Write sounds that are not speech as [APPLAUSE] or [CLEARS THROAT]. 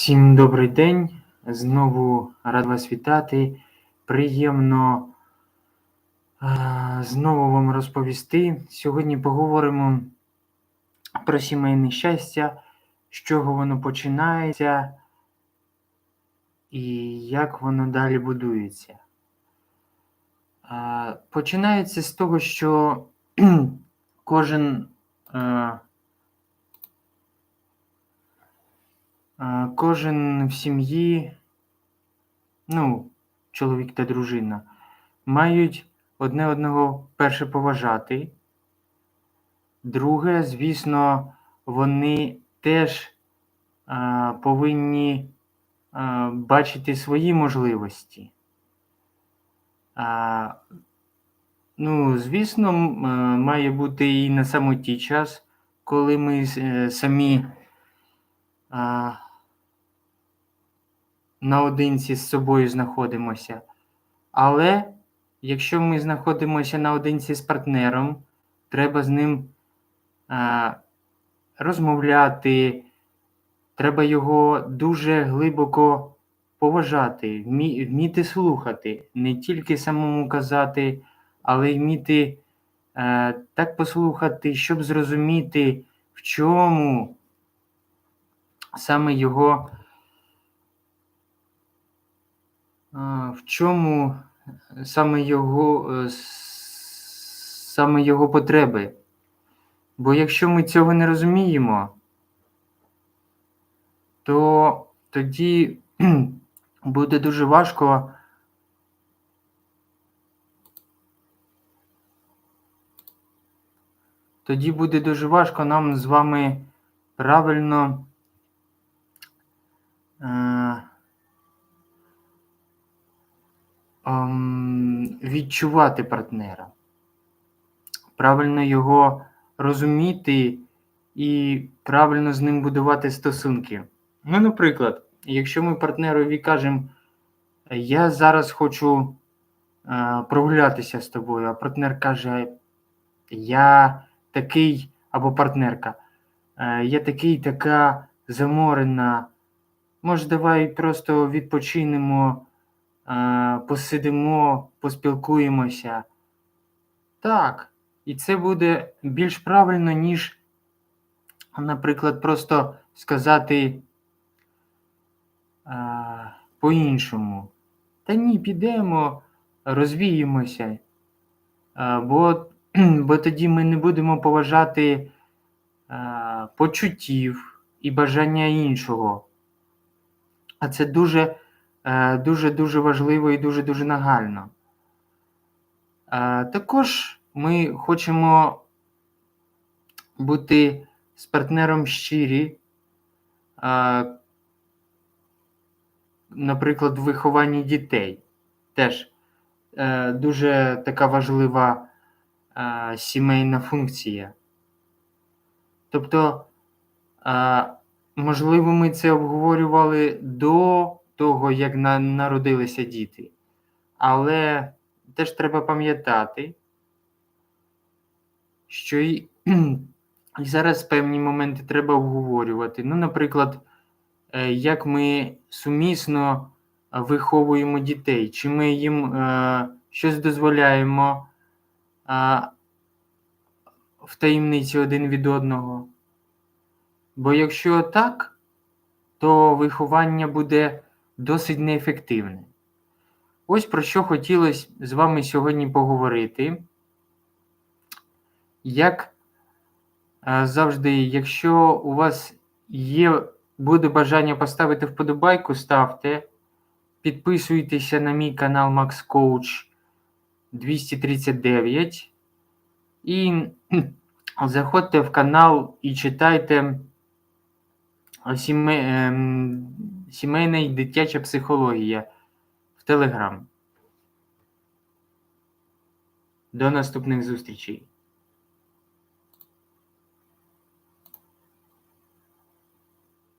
Всім добрий день. Знову рад вас вітати. Приємно а, знову вам розповісти. Сьогодні поговоримо про сімейне щастя, з чого воно починається і як воно далі будується. А, Починається з того, що кожен. а, А, Кожен в сім'ї, ну, чоловік та дружина, мають одне одного перше поважати. Друге, звісно, вони теж а, повинні а, бачити свої можливості. А, ну, звісно, має бути і на самоті час, коли ми е, самі. А, наодинці з собою знаходимося. Але якщо ми знаходимося наодинці з партнером, треба з ним а, розмовляти, треба його дуже глибоко поважати, вмі, вміти слухати, не тільки самому казати, але й вміти а, так послухати, щоб зрозуміти, в чому саме його. А, В чому саме його, е, саме його потреби? Бо якщо ми цього не розуміємо, то тоді [CLEARS THROAT] буде дуже важко тоді буде дуже важко нам з вами правильно е, ем, відчувати партнера, правильно його розуміти і правильно з ним будувати стосунки. Ну, наприклад, якщо ми партнерові кажемо, я зараз хочу е, прогулятися з тобою, а партнер каже, я такий, або партнерка, е, я такий, така заморена. Може, давай просто відпочинемо, посидимо, поспілкуємося. Так, і це буде більш правильно, ніж, наприклад, просто сказати по-іншому. Та ні, підемо, розвіємося. Бо, [CLEARS THROAT] бо тоді ми не будемо поважати почуттів і бажання іншого. А це дуже е, дуже дуже важливо і дуже дуже нагально. Е, Також ми хочемо бути з партнером щирі, е, наприклад, в вихованні дітей. Теж е, дуже така важлива сімейна функція. Тобто, можливо, ми це обговорювали до того, як на, народилися діти. Але теж треба пам'ятати, що і, і зараз певні моменти треба обговорювати. Ну, наприклад, е, як ми сумісно виховуємо дітей, чи ми їм е, щось дозволяємо е, в таємниці один від одного. Бо якщо так, то виховання буде досить неефективне. Ось про що хотілося з вами сьогодні поговорити. Як е, завжди, якщо у вас є, буде бажання поставити вподобайку, ставте. Підписуйтеся на мій канал Max Coach 239 і [CLEARS THROAT] заходьте в канал і читайте ем, сімейна і дитяча психологія в Телеграм. До наступних зустрічей.